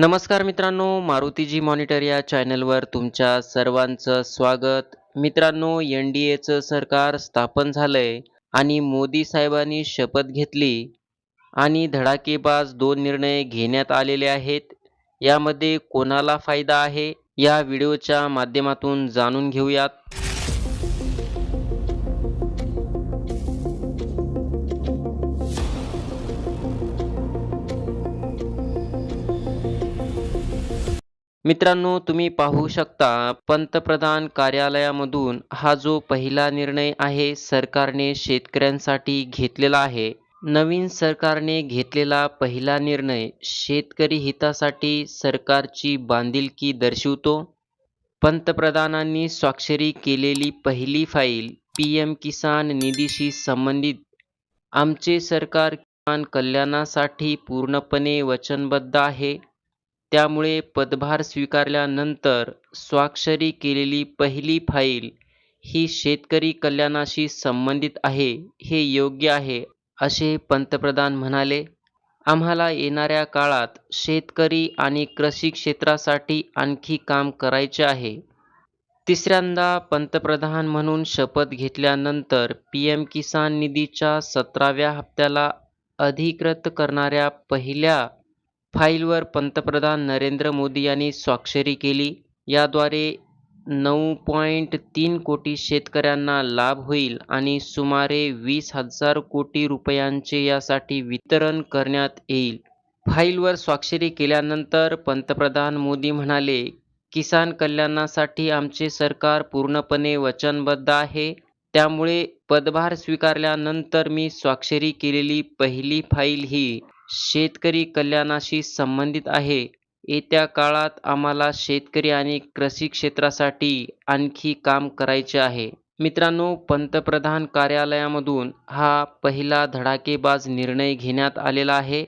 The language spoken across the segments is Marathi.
नमस्कार मित्रांनो मारुतीजी मॉनिटर या चॅनलवर तुमच्या सर्वांचं स्वागत. मित्रांनो एन डी एचं सरकार स्थापन झालंय आणि मोदी साहेबांनी शपथ घेतली आणि धडाकेबाज दोन निर्णय घेण्यात आलेले आहेत. यामध्ये कोणाला फायदा आहे या व्हिडिओच्या माध्यमातून जाणून घेऊयात. मित्रांनो तुम्ही पाहू शकता पंतप्रधान कार्यालयामधून हा जो पहिला निर्णय आहे सरकारने शेतकऱ्यांसाठी घेतलेला आहे. नवीन सरकारने घेतलेला पहिला निर्णय शेतकरी हितासाठी सरकारची बांधिलकी दर्शवतो. पंतप्रधानांनी स्वाक्षरी केलेली पहिली फाईल पी एम किसान निधीशी संबंधित. आमचे सरकार किसान कल्याणासाठी पूर्णपणे वचनबद्ध आहे. त्यामुळे पदभार स्वीकारल्यानंतर स्वाक्षरी केलेली पहिली फाईल ही शेतकरी कल्याणाशी संबंधित आहे हे योग्य आहे असे पंतप्रधान म्हणाले. आम्हाला येणाऱ्या काळात शेतकरी आणि कृषी क्षेत्रासाठी आणखी काम करायचे आहे. तिसऱ्यांदा पंतप्रधान म्हणून शपथ घेतल्यानंतर पी एम किसान निधीच्या सतराव्या हप्त्याला अधिकृत करणाऱ्या पहिल्या फाईलवर पंतप्रधान नरेंद्र मोदी यांनी स्वाक्षरी केली. याद्वारे नऊ पॉईंट तीन कोटी शेतकऱ्यांना लाभ होईल आणि सुमारे वीस हजार कोटी रुपयांचे यासाठी वितरण करण्यात येईल. फाईलवर स्वाक्षरी केल्यानंतर पंतप्रधान मोदी म्हणाले किसान कल्याणासाठी आमचे सरकार पूर्णपणे वचनबद्ध आहे. त्यामुळे पदभार स्वीकारल्यानंतर मी स्वाक्षरी केलेली पहिली फाईल ही शेतकरी कल्याणाशी संबंधित आहे. येत्या काळात आम्हाला शेतकरी आणि कृषी क्षेत्रासाठी आणखी काम करायचे आहे. मित्रांनो पंतप्रधान कार्यालयामधून हा पहिला धडाकेबाज निर्णय घेण्यात आलेला आहे.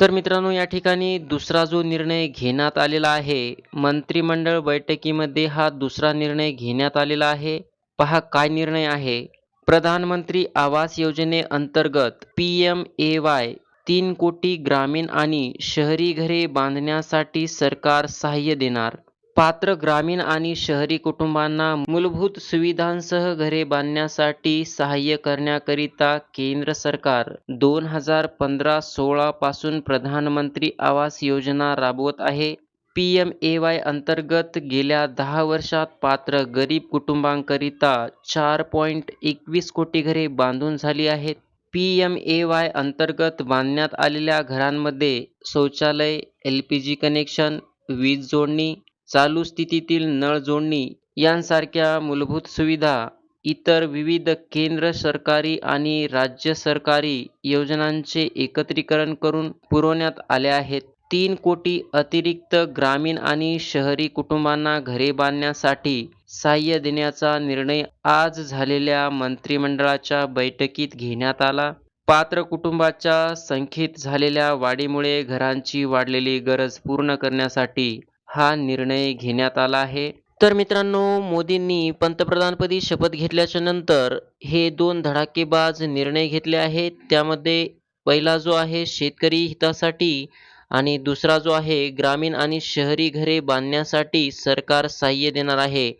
तर मित्रांनो या ठिकाणी दुसरा जो निर्णय घेण्यात आलेला आहे मंत्रिमंडळ बैठकीमध्ये हा दुसरा निर्णय घेण्यात आलेला आहे. पहा काय निर्णय आहे. प्रधानमंत्री आवास योजनेअंतर्गत पी एम ए वाय तीन कोटी ग्रामीण आणि शहरी घरे बांधण्यासाठी सरकार सहाय्य देणार. पात्र ग्रामीण आणि शहरी कुटुंबांना मूलभूत सुविधांसह घरे बांधण्यासाठी सहाय्य करण्याकरिता केंद्र सरकार दोन हजार पंधरा सोळा पासून प्रधानमंत्री आवास योजना राबवत आहे. पी एम ए वाय अंतर्गत गेल्या दहा वर्षात पात्र गरीब कुटुंबांकरिता चार पॉईंट एकवीस कोटी घरे बांधून झाली आहेत. पी एम ए वाय अंतर्गत बांधण्यात आलेल्या घरांमध्ये शौचालय एल पी जी कनेक्शन वीज जोडणी चालू स्थितीतील नळ जोडणी यांसारख्या मूलभूत सुविधा इतर विविध केंद्र सरकारी आणि राज्य सरकारी योजनांचे एकत्रीकरण करून पुरवण्यात आल्या आहेत. तीन कोटी अतिरिक्त ग्रामीण आणि शहरी कुटुंबांना घरे बांधण्यासाठी सहाय्य देण्याचा निर्णय आज झालेल्या मंत्रिमंडळाच्या बैठकीत घेण्यात आला. पात्र कुटुंबाच्या संख्येत झालेल्या वाढीमुळे घरांची वाढलेली गरज पूर्ण करण्यासाठी हा निर्णय घेण्यात आला आहे. तर मित्रांनो मोदींनी पंतप्रधानपदी शपथ घेतल्याच्या नंतर हे दोन धडाकेबाज निर्णय घेतले आहेत. त्यामध्ये पहिला जो आहे शेतकरी हितासाठी आणि दुसरा जो आहे ग्रामीण आणि शहरी घरे बांधण्यासाठी सरकार सहाय्य देणार आहे.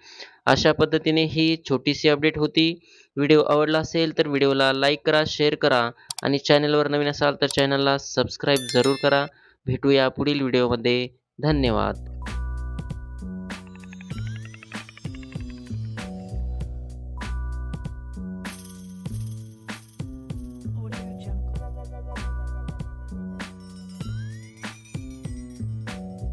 अशा पद्धतीने ही छोटीशी अपडेट होती. व्हिडिओ आवडला असेल तर व्हिडिओला लाईक करा शेअर करा आणि चॅनलवर नवीन असाल तर चॅनलला सबस्क्राईब जरूर करा. भेटूया पुढील व्हिडिओमध्ये धन्यवाद.